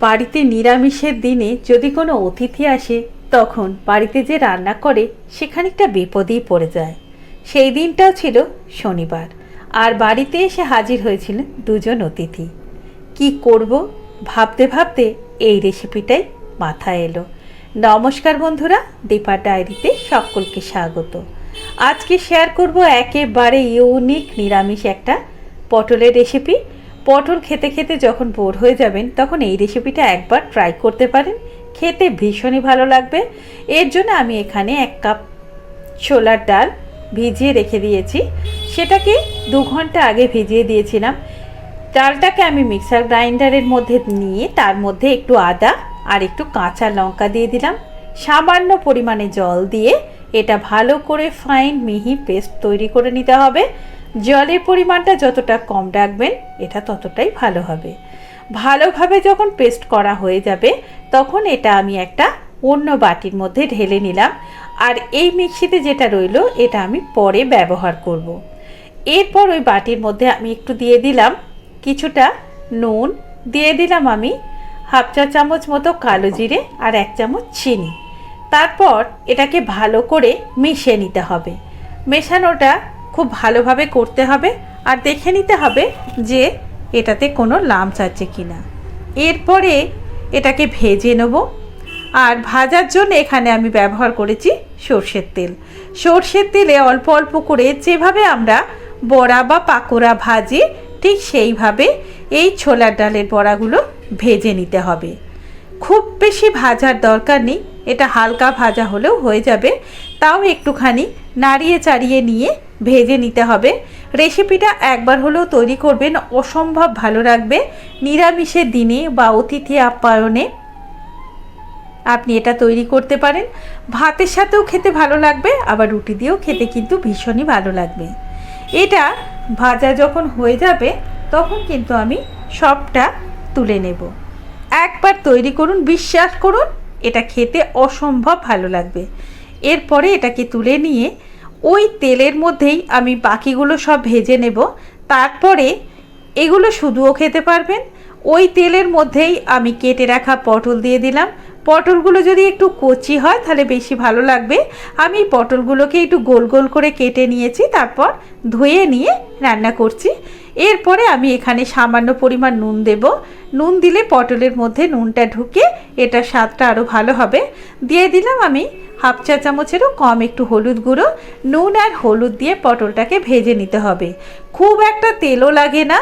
বাড়িতে নিরামিষের দিনে যদি কোনো অতিথি আসে, তখন বাড়িতে যে রান্না করে, সে খানিকটা বিপদেই পড়ে যায়। সেই দিনটাও ছিল শনিবার। আর বাড়িতে এসে হাজির হয়েছিলেন দুজন অতিথি। কি করব? ভাবতে ভাবতে এই রেসিপিটাই মাথায় এলো। নমস্কার বন্ধুরা, দীপা ডায়েরিতে সকলকে স্বাগত। আজকে শেয়ার করব একেবারে ইউনিক নিরামিষ একটা পটলের রেসিপি। পটল খেতে খেতে যখন বোর হয়ে যাবেন, তখন এই রেসিপিটা একবার ট্রাই করতে পারেন। খেতে ভীষণই ভালো লাগবে। এর জন্য আমি এখানে এক কাপ ছোলার ডাল ভিজিয়ে রেখে দিয়েছি। সেটাকে দু ঘণ্টা আগে ভিজিয়ে দিয়েছিলাম। ডালটাকে আমি মিক্সার গ্রাইন্ডারের মধ্যে নিয়ে, তার মধ্যে একটু আদা আর একটু কাঁচা লঙ্কা দিয়ে দিলাম। সামান্য পরিমাণে জল দিয়ে এটা ভালো করে ফাইন মিহি পেস্ট তৈরি করে নিতে হবে। জলের পরিমাণটা যতটা কম রাখবেন, এটা ততটাই ভালো হবে। ভালোভাবে যখন পেস্ট করা হয়ে যাবে, তখন এটা আমি একটা অন্য বাটির মধ্যে ঢেলে নিলাম। আর এই মিক্সিতে যেটা রইল, এটা আমি পরে ব্যবহার করব। এরপর ওই বাটির মধ্যে আমি একটু দিয়ে দিলাম কিছুটা নুন। দিয়ে দিলাম আমি হাফ চা চামচ মতো কালো জিরে আর এক চামচ চিনি। তারপর এটাকে ভালো করে মিশিয়ে নিতে হবে। মেশানোটা খুব ভালোভাবে করতে হবে আর দেখে নিতে হবে যে এটাতে কোনো লামচ আছে কি না এরপরে এটাকে ভেজে নেব আর ভাজার জন্য এখানে আমি ব্যবহার করেছি সর্ষের তেল। সর্ষের তেলে অল্প অল্প করে যেভাবে আমরা বড়া বা পাকোড়া ভাজি, ঠিক সেইভাবে এই ছোলার ডালের বড়াগুলো ভেজে নিতে হবে। খুব বেশি ভাজার দরকার নেই এটা হালকা ভাজা হলেও হয়ে যাবে। তাও একটুখানি নাড়িয়ে চাড়িয়ে নিয়ে ভেজে নিতে হবে। রেসিপিটা একবার হলেও তৈরি করবেন, অসম্ভব ভালো লাগবে। নিরামিষের দিনে বা অতিথি আপ্যায়নে আপনি এটা তৈরি করতে পারেন। ভাতের সাথেও খেতে ভালো লাগবে, আবার রুটি দিয়েও খেতে কিন্তু ভীষণই ভালো লাগবে। এটা ভাজা যখন হয়ে যাবে, তখন কিন্তু আমি সবটা তুলে নেব। একবার তৈরি করুন, বিশ্বাস করুন এটা খেতে অসম্ভব ভালো লাগবে। এরপরে এটাকে তুলে নিয়ে ওই তেলের মধ্যেই আমি বাকিগুলো সব ভেজে নেব। তারপরে এগুলো শুধুও খেতে পারবেন। ওই তেলের মধ্যেই আমি কেটে রাখা পটল দিয়ে দিলাম। পটলগুলো যদি একটু কচি হয় তাহলে বেশি ভালো লাগবে। আমি পটলগুলোকে একটু গোল গোল করে কেটে নিয়েছি, তারপর ধুয়ে নিয়ে রান্না করছি। এরপরে আমি এখানে সামান্য পরিমাণ নুন দেব। নুন দিলে পটলের মধ্যে নুনটা ঢুকে এটা স্বাদটা আরও ভালো হবে। দিয়ে দিলাম আমি হাফ চা চামচেরও কম একটু হলুদ গুঁড়ো, নুন আর হলুদ দিয়ে পটলটাকে ভেজে নিতে হবে। খুব একটা তেলও লাগে না,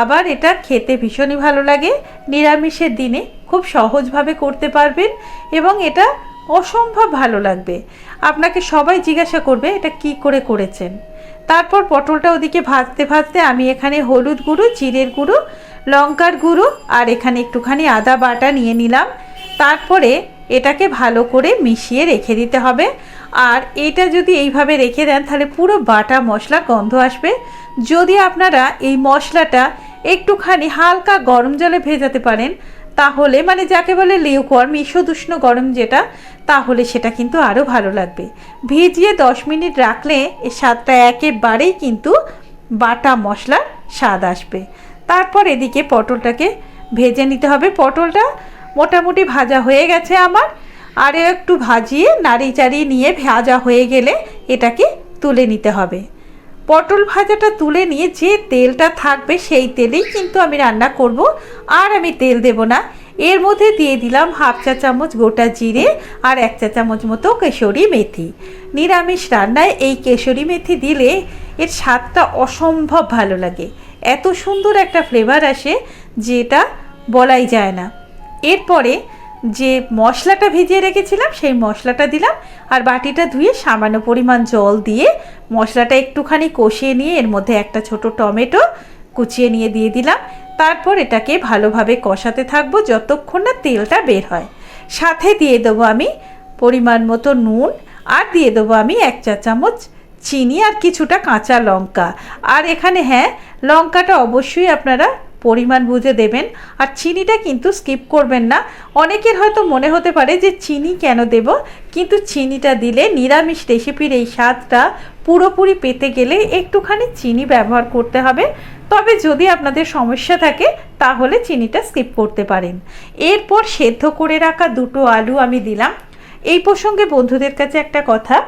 আবার এটা খেতে ভীষণই ভালো লাগে। নিরামিষের দিনে খুব সহজভাবে করতে পারবেন এবং এটা অসম্ভব ভালো লাগবে। আপনাকে সবাই জিজ্ঞাসা করবে, এটা কি করে করেছেন? তারপর পটলটা ওদিকে ভাজতে ভাজতে আমি এখানে হলুদ গুঁড়ো, জিরের গুঁড়ো, লঙ্কার গুঁড়ো আর এখানে একটুখানি আদা বাটা নিয়ে নিলাম। তারপরে এটাকে ভালো করে মিশিয়ে রেখে দিতে হবে। আর এটা যদি এইভাবে রেখে দেন, তাহলে পুরো বাটা মশলা গন্ধ আসবে। যদি আপনারা এই মশলাটা একটুখানি হালকা গরম জলে ভেজাতে পারেন, তাহলে মানে যাকে বলে লিউকওয়ার্ম ঈষদুষ্ণ গরম যেটা, তাহলে সেটা কিন্তু আরও ভালো লাগবে। ভিজিয়ে দশ মিনিট রাখলে এর স্বাদটা একেবারেই কিন্তু বাটা মশলার স্বাদ আসবে। তারপর এদিকে পটলটাকে ভেজে নিতে হবে। পটলটা মোটামুটি ভাজা হয়ে গেছে আমার। আরও একটু ভাজিয়ে নাড়ি চাড়িয়ে নিয়ে ভাজা হয়ে গেলে এটাকে তুলে নিতে হবে। পটল ভাজাটা তুলে নিয়ে যে তেলটা থাকবে সেই তেলেই কিন্তু আমি রান্না করব। আর আমি তেল দেব না। এর মধ্যে দিয়ে দিলাম হাফ চা চামচ গোটা জিরে আর এক চা চামচ মতো কেশরি মেথি। নিরামিষ রান্নায় এই কেশরি মেথি দিলে এর স্বাদটা অসম্ভব ভালো লাগে। এত সুন্দর একটা ফ্লেভার আসে যেটা বলাই যায় না। এরপরে যে মশলাটা ভিজিয়ে রেখেছিলাম, সেই মশলাটা দিলাম আর বাটিটা ধুয়ে সামান্য পরিমাণ জল দিয়ে মশলাটা একটুখানি কষিয়ে নিয়ে এর মধ্যে একটা ছোট টমেটো কুচিয়ে নিয়ে দিয়ে দিলাম। তারপর এটাকে ভালোভাবে কষাতে থাকব যতক্ষণ না তেলটা বের হয়। সাথে দিয়ে দেবো আমি পরিমাণ মতো নুন আর দিয়ে দেবো আমি এক চা চামচ চিনি আর কিছুটা কাঁচা লঙ্কা। আর এখানে হ্যাঁ লঙ্কাটা অবশ্যই আপনারা পরিমাণ বুঝে দেবেন। আর চিনিটা কিন্তু স্কিপ করবেন না। অনেকের হয়তো মনে হতে পারে যে চিনি কেন দেব? কিন্তু চিনিটা দিলে নিরামিষ রেসিপির এই স্বাদটা পুরোপুরি পেতে গেলে একটুখানি চিনি ব্যবহার করতে হবে। তবে যদি আপনাদের সমস্যা থাকে, তাহলে চিনিটা স্কিপ করতে পারেন। এরপর সেদ্ধ করে রাখা দুটো আলু আমি দিলাম। এই প্রসঙ্গে বন্ধুদের কাছে একটা কথা।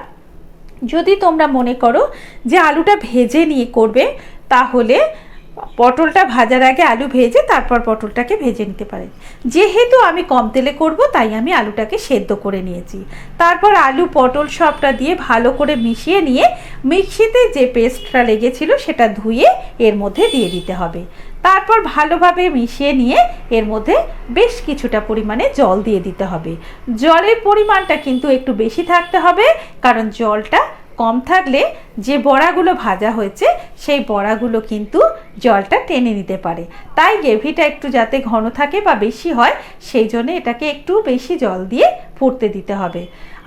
যদি তোমরা মনে করো যে আলুটা ভেজে নিয়ে করবে, তাহলে পটলটা ভাজার আগে আলু ভেজে তারপর পটলটাকে ভেজে নিতে পারেন। যেহেতু আমি কম তেলে করব, তাই আমি আলুটাকে সেদ্ধ করে নিয়েছি। তারপর আলু, পটল সবটা দিয়ে ভালো করে মিশিয়ে নিয়ে মিক্সিতে যে পেস্টটা লেগেছিল সেটা ধুয়ে এর মধ্যে দিয়ে দিতে হবে। তারপর ভালোভাবে মিশিয়ে নিয়ে এর মধ্যে বেশ কিছুটা পরিমাণে জল দিয়ে দিতে হবে। জলের পরিমাণটা কিন্তু একটু বেশি থাকতে হবে, কারণ জলটা কম থাকলে যে বড়াগুলো ভাজা হয়েছে, সেই বড়াগুলো কিন্তু জলটা টেনে নিতে পারে। তাই গ্রেভিটা একটু যাতে ঘন থাকে বা বেশি হয়, সেই জন্য এটাকে একটু বেশি জল দিয়ে ফুটতে দিতে হবে।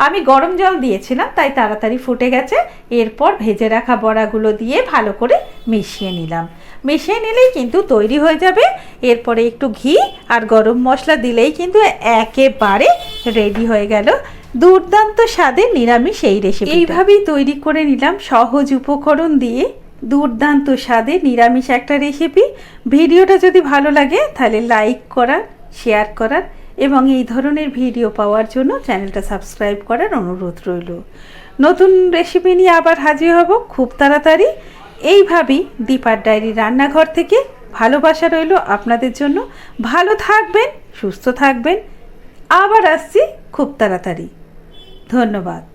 আমি গরম জল দিয়েছিলাম, তাই তাড়াতাড়ি ফুটে গেছে। এরপর ভেজে রাখা বড়াগুলো দিয়ে ভালো করে মিশিয়ে নিলাম। মিশিয়ে নিলেই কিন্তু তৈরি হয়ে যাবে। এরপরে একটু ঘি আর গরম মশলা দিলেই কিন্তু একেবারে রেডি হয়ে গেল। দুর্দান্ত স্বাদে নিরামিষ এই রেসিপি এইভাবেই তৈরি করে নিলাম সহজ উপকরণ দিয়ে দুর্দান্ত স্বাদে নিরামিষ একটা রেসিপি ভিডিওটা যদি ভালো লাগে তাহলে লাইক করার শেয়ার করার এবং এই ধরনের ভিডিও পাওয়ার জন্য চ্যানেলটা সাবস্ক্রাইব করার অনুরোধ রইল। নতুন রেসিপি নিয়ে আবার হাজির হব খুব তাড়াতাড়ি। এইভাবেই দীপার ডায়েরি রান্নাঘর থেকে ভালোবাসা রইল আপনাদের জন্য। ভালো থাকবেন, সুস্থ থাকবেন। আবার আসছি খুব তাড়াতাড়ি। ধন্যবাদ।